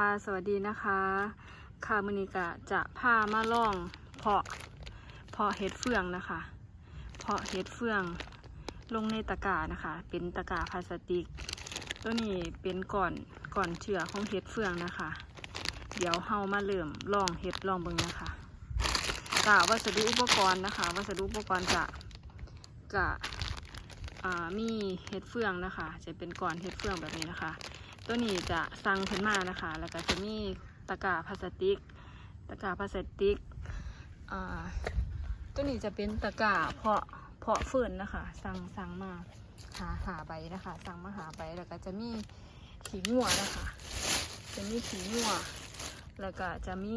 ค่ะ สวัสดีนะคะ ค่ะมือนี้กะจะพามาล่องเพาะเพาะเห็ดเฟืองนะคะ เพาะเห็ดเฟืองลงในตะกร้านะคะ เป็นตะกร้าพลาสติก ตัวนี้เป็นก่อนก่อนเชือของเห็ดเฟืองนะคะ เดี๋ยวเฮามาเริ่มลองเห็ดลองเบิ่งนะคะกะวัสดุอุปกรณ์นะคะ วัสดุอุปกรณ์กะกะมีเห็ดเฟืองนะคะ จะเป็นก่อนเห็ดเฟืองแบบนี้นะคะ ตัวนี้จะสั่งขึ้นมานะคะ แล้วก็จะมีตะกร้าพลาสติก ตะกร้าพลาสติกตัวนี้จะเป็นตะกร้าเพาะเพาะฟืนนะคะ สั่งสั่งมาหาหาใบนะคะ สั่งมาหาใบแล้วก็จะมีขีงัวนะคะ จะมีขีงัวแล้วก็จะมี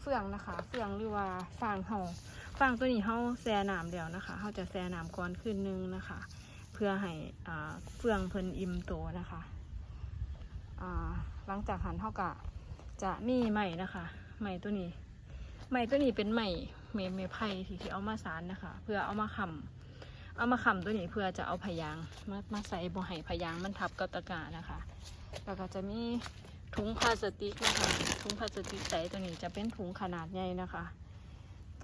เฟืองนะคะ เฟืองหรือว่าฟางเฮาฟางตัวนี้เฮาแช่น้ำเดียวนะคะเฮาจะแช่น้ำก่อนคืนนึงนะคะ เพื่อให้เฟืองเพิ่นอิ่มโตนะคะ หลังจากหันเท่ากับจะมีใหม่นะคะใหม่ตัวนี้ใหม่ตัวนี้เป็นใหม่เมเมไผ่ที่ที่เอามาสารนะคะ เพื่อเอามาคำเอามาคำตัวนี้เพื่อจะเอาพยางมามาใส่บ่ให้พยางมันทับกับตะกร้านะคะแล้วก็จะมีถุงพลาสติกนะคะถุงพลาสติกใสตัวนี้จะเป็นถุงขนาดใหญ่นะคะ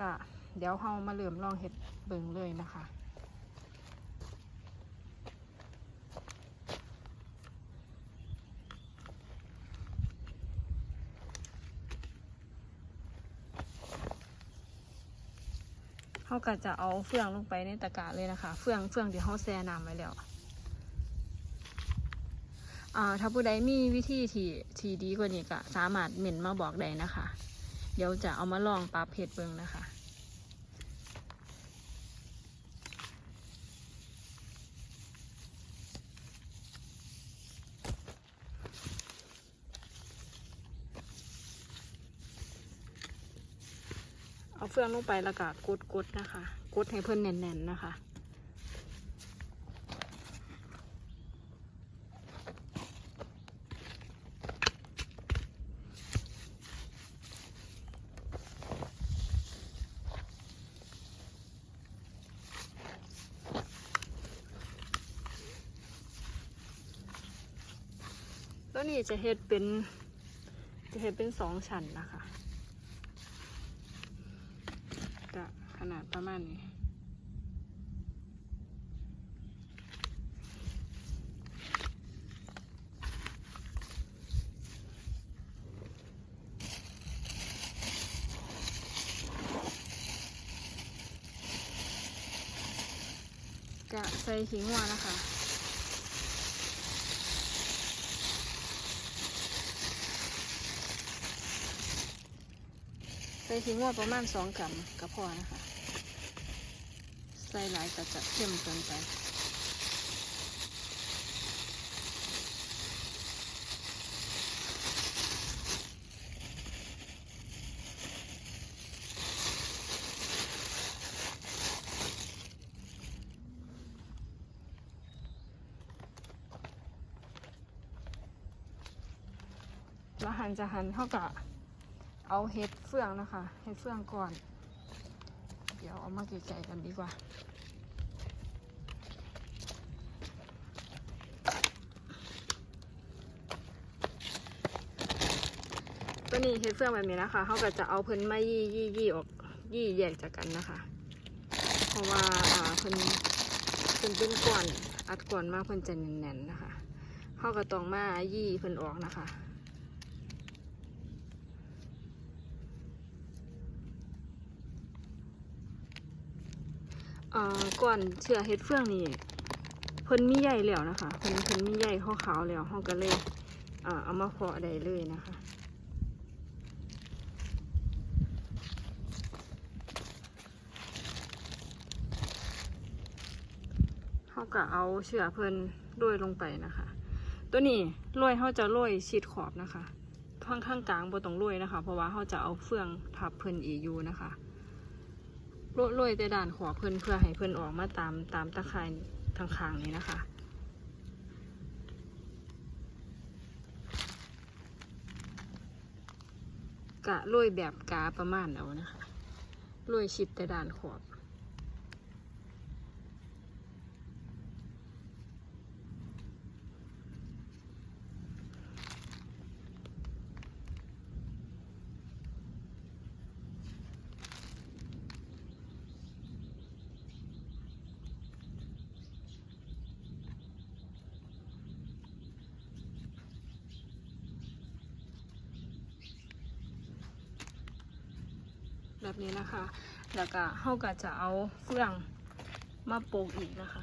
ก็เดี๋ยวเรามาเริ่มลองเห็ดเบิ่งเลยนะคะ เขาก็จะเอาเฟืองลงไปในตะกร้าเลยนะคะ เฟืองเฟืองที่เขาแช่น้ำไว้แล้วอ่าถ้าผู้ใดมีวิธีที่ที่ดีกว่านี้ก็สามารถเม่นมาบอกได้นะคะ เดี๋ยวจะเอามาลองปรับเพจเบิงนะคะ เอาเฟืองลงไปแล้วก็กดกดนะคะ กดให้เพื่อนแน่นๆนะคะ ตัวนี้จะเฮ็ดเป็นจะเฮ็ดเป็นสองชั้นนะคะ ก็ข นาดประมาณนี้ก็ใส่ขิงหัวนะคะใส่ขิงหัวประมาณสองกรัมก็พอนะคะ ส่หลายก็จะเข้มเกินไปแล้วหันจะหันเท่ากับเอาเห็ดเฟืองนะคะ เห็ดเฟืองก่อน ดี๋ยวเอามาไกลๆกันดีกว่า ตัวนี้เห็ดเฟืองแบบนี้นะคะเขาก็จะเอาเพิ่นมายี่ยี่ยี่ออกยี่แยกจากกันนะคะ เพราะว่าอ่าเพิ่นเพิ่นเป็นก่อนอัดก่อนมากเพิ่นจะแน่นๆนะคะเขาก็ต้องมายี่เพิ่นออกนะคะ เอ่อ ก่อนเชื่อเห็ดเฟืองนี่เพิ่นมีใหญ่แล้วนะคะเพิ่นเพิ่นมีใหญ่ขาวๆแล้วเฮาก็เลยเอ่อเอามาเพาะได้เลยนะคะเฮาก็เอาเชือกเพิ่นโรยลงไปนะคะ ตัวนี้โรยเฮาจะโรยชิดขอบนะคะข้างข้างกลางบ่ต้องโรยนะคะ เพราะว่าเฮาจะเอาเฟืองทับเพิ่นอีอยู่นะคะ โรยโรยแต่ด่านขวาเพิ่นเพื่อให้เพิ่นออกมาตามตามตะไคร่ทางคางนี้นะคะ กะโรยแบบกาประมาณเอานะคะโรยชิดแต่ด่านขวบ แบบนี้นะคะ แล้วก็เฮาก็จะเอาเฟืองมาโปกอีกนะคะ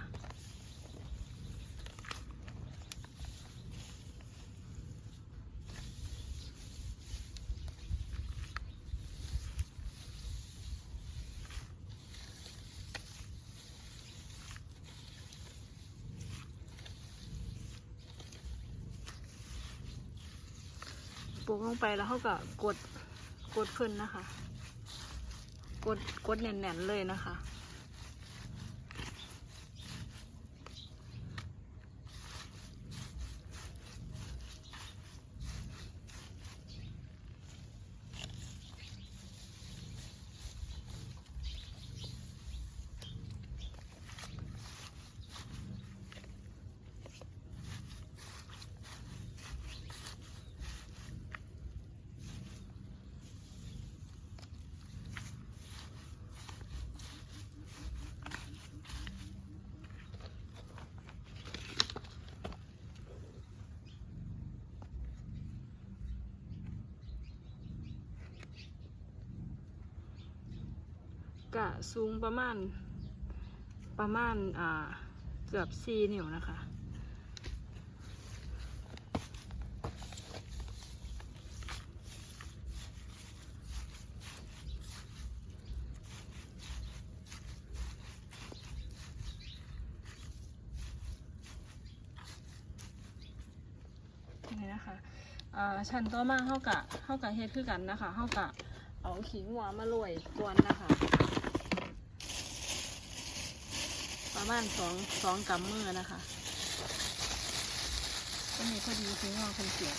ปลูกลงไปแล้วเขาก็กดกดขึ้นนะคะ กดกดแน่นๆเลยนะคะ กะสูงประมาณประมาณอ่าเกือบสี่นิ้วนะคะนี่นะคะอ่าชั้นต่อมาเข้ากะเข้ากะเฮ็ดคือกันนะคะเข้ากะ เอาขิงหัวมาโรยกวนนะคะ ประมาณสองสองกำมือนะคะก็มีพอดีขิงหัวคนเสียบ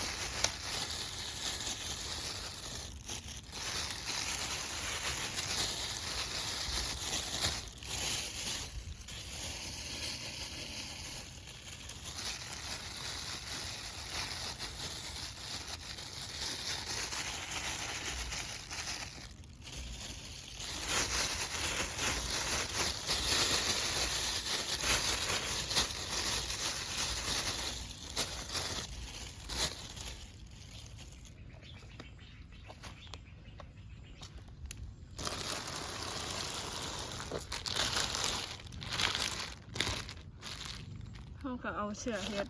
เอาเชือกเฮ็ด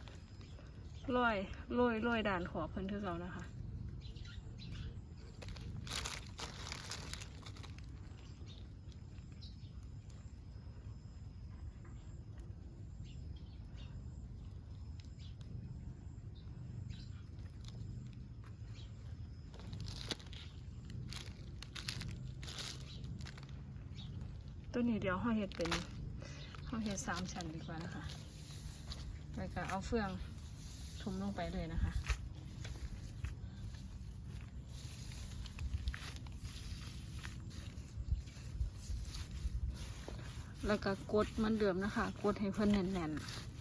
ลอยลอยลอยด่านขอบเพิ่นคือเรานะคะตัวนี้เดี๋ยวห้าเห็ดเป็นห้าเห็ดสามชั้นดีกว่านะคะ แล้วก็เอาเฟืองทุมลงไปเลยนะคะแล้วก็กดมันเดิมนะคะ กดให้เพิ่นแน่นๆ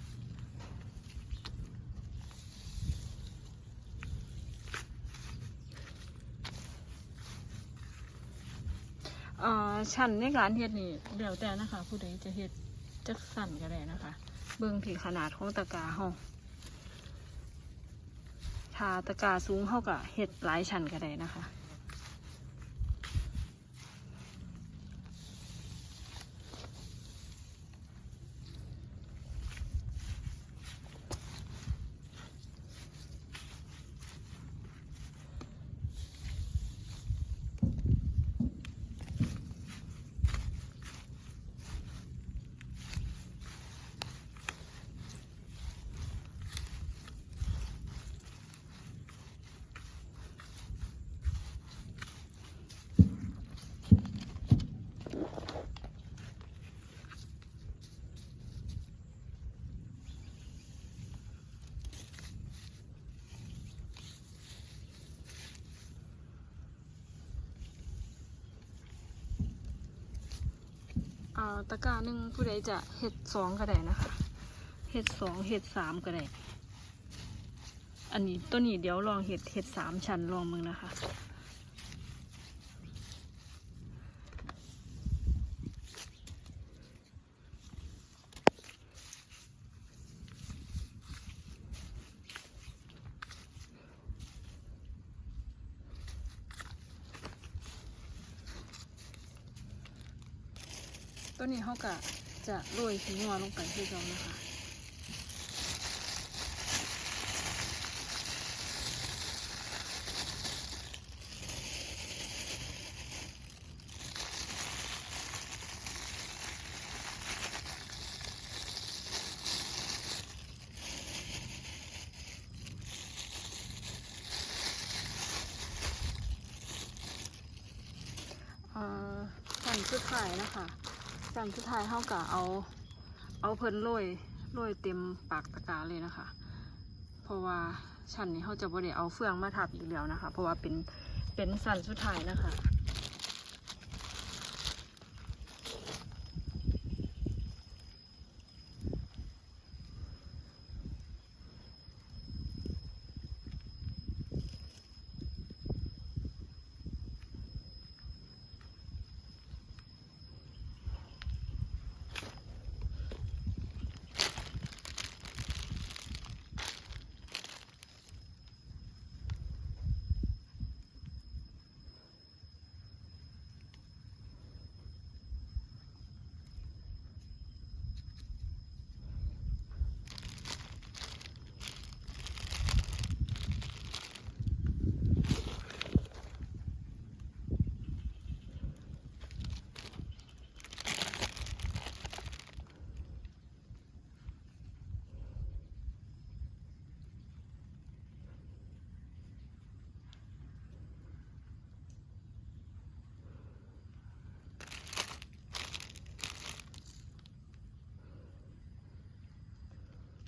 ชั้นในการเฮ็ดนี่เดี๋ยวแต่นะคะ ผู้ใดจะเฮ็ดจักสั่นก็ได้นะคะ เบิ่งที่ขนาดของตะกร้าเฮาถ้าตะกาสูงเฮาก็เห็ดหลายชั้นก็ได้นะคะ อ่าตะกร้าหนึ่งผู้ใดจะเห็ดสองก็ได้นะคะเห็ดสองเห็ดสามก็ได้อันนี้ตัวนี้เดี๋ยวลองเห็ดเห็ดสามชั้นลองมึงนะคะ ตัวนี้เขาก็จะโรยขี้งัวลงไปที่เรานะคะเอ่อนสุดท้ายนะคะ สั่นสุดท้ายเท่ากับเอา เอาเพิ่นโรยโรยเต็มปากตะกร้าเลยนะคะ เพราะว่าชั้นนี้เขาจะบริเอาเฟืองมาทับอีกแล้วนะคะ เพราะว่าเป็นเป็นสั้นสุดท้ายนะคะ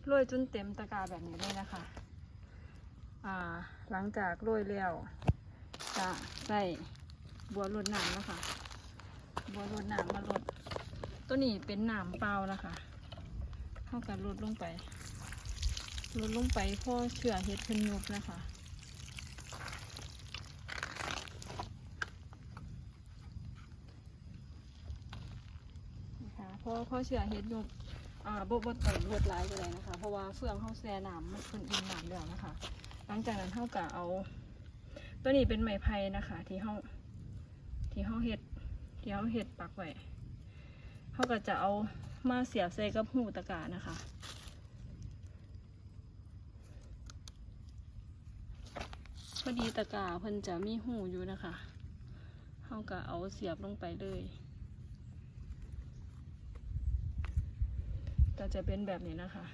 โรยจนเต็มตะกร้าแบบนี้เลยนะคะ อ่า หลังจากโรยแล้วจะใส่บัวรดน้ำนะคะ บัวรดน้ำมาลดตัวนี้เป็นน้ำเปล่านะคะเท่ากับลดลงไปลดลงไปพ่อเชื่อเห็ดเพิ่นยุบนะคะนะคะพราะเพราะเชื่อเห็ดยุบ อ่าบบดเติมลวดลายก็ได้นะคะ เพราะว่าเฟืองเขาแซ่น้ำมันเป็นอินน้ำแล้วนะคะ หลังจากนั้นเท่ากับเอา ตัวนี้เป็นไม้ไผ่นะคะ ที่ห้องที่ห้องเห็ดที่ห้องเห็ดปักไว้เขาก็จะเอามาเสียบใส่กับหูตะกร้านะคะพอดีตะกร้าเพิ่นจะมีหูอยู่นะคะเขาก็เอาเสียบลงไปเลย ก็จะเป็นแบบนี้นะคะ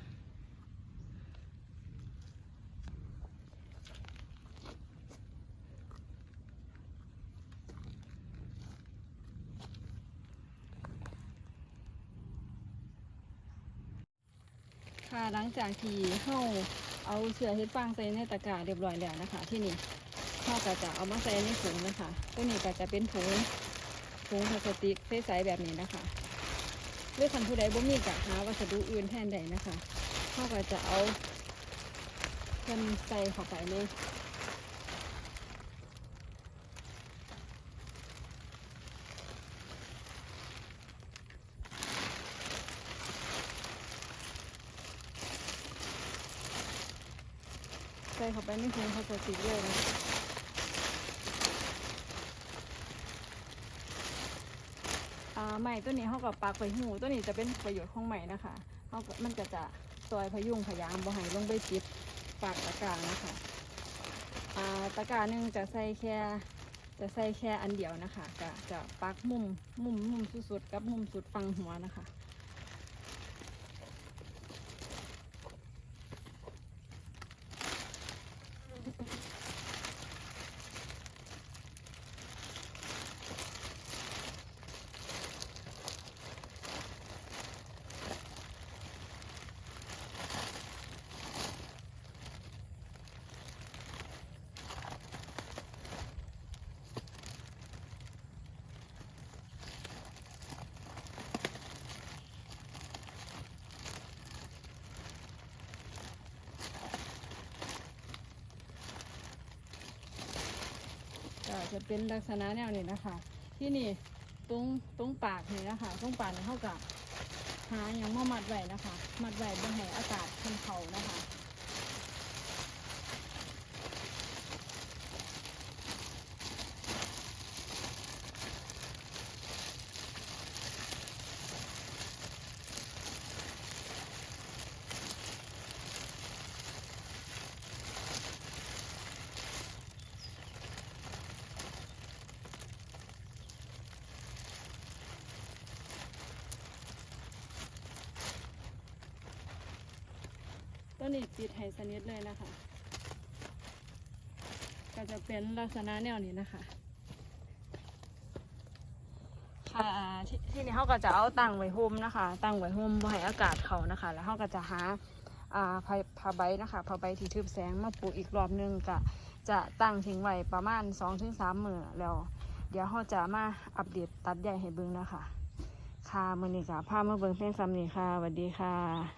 ค่ะหลังจากที่เข้าเอาเสือเฮ็ดฟางใส่ในตะกร้าเรียบร้อยแล้วนะคะ ที่นี่ข้าก็จะเอามาใส่ในถุงนะคะตัวนี้ก็จะเป็นถุงถุงพลาสติกใสๆแบบนี้นะคะ ด้วยคันผู้ใดบ่มีกะหาวัสดุอื่นแทนใดนะคะเขาก็จะเอาเพิ่นใส่เข้าไปเลยใส่เข้าไปในถุงพลาสติกเลยนะคะอ่า ใหม่ตัวนี้เขากับปากไปหูตัวนี้จะเป็นประโยชน์ของใหม่นะคะเขาก็มันก็จะซอยพยุงพยางบ่ให้ลงไปจิบปากตะกร้านะคะอาตะกร้าหนึ่งจะใส่แค่จะใส่แค่อันเดียวนะคะจะจะปักมุมมุมมุมสุดๆกับมุมสุดฟังหัวนะคะ จะเป็นลักษณะแนวนี้นะคะ ที่นี่ตรงตรงปากนี่นะคะตรงปากนี่เท่ากับหาอย่างมามัดไว้นะคะ มัดไว้บนแห่อากาศคันเขานะคะ ต้นี่ปิดให้สนิทเลยนะคะ ก็จะเป็นลักษณะแนวนี้นะคะ ค่ะทที่นี่เขาก็จะเอาตั้งไว้ห่มนะคะ ตั้งไว้ห่มบ่ให้อากาศเขานะคะ แล้วเขาก็จะหาอ่าผ้าผ้าใบนะคะผ้าใบที่ทึบแสงมาปูอีกรอบหนึงก็จะตั้งทิ้งไว้ประมาณ2-3มื้อแล้ว เดี๋ยวเขาจะมาอัปเดตตัดใหญ่ให้เบิ่งนะคะค่ะมือนี้ก็พามาเบิ่งเพลงซ้ำนี้ค่ะสวัสดีค่ะ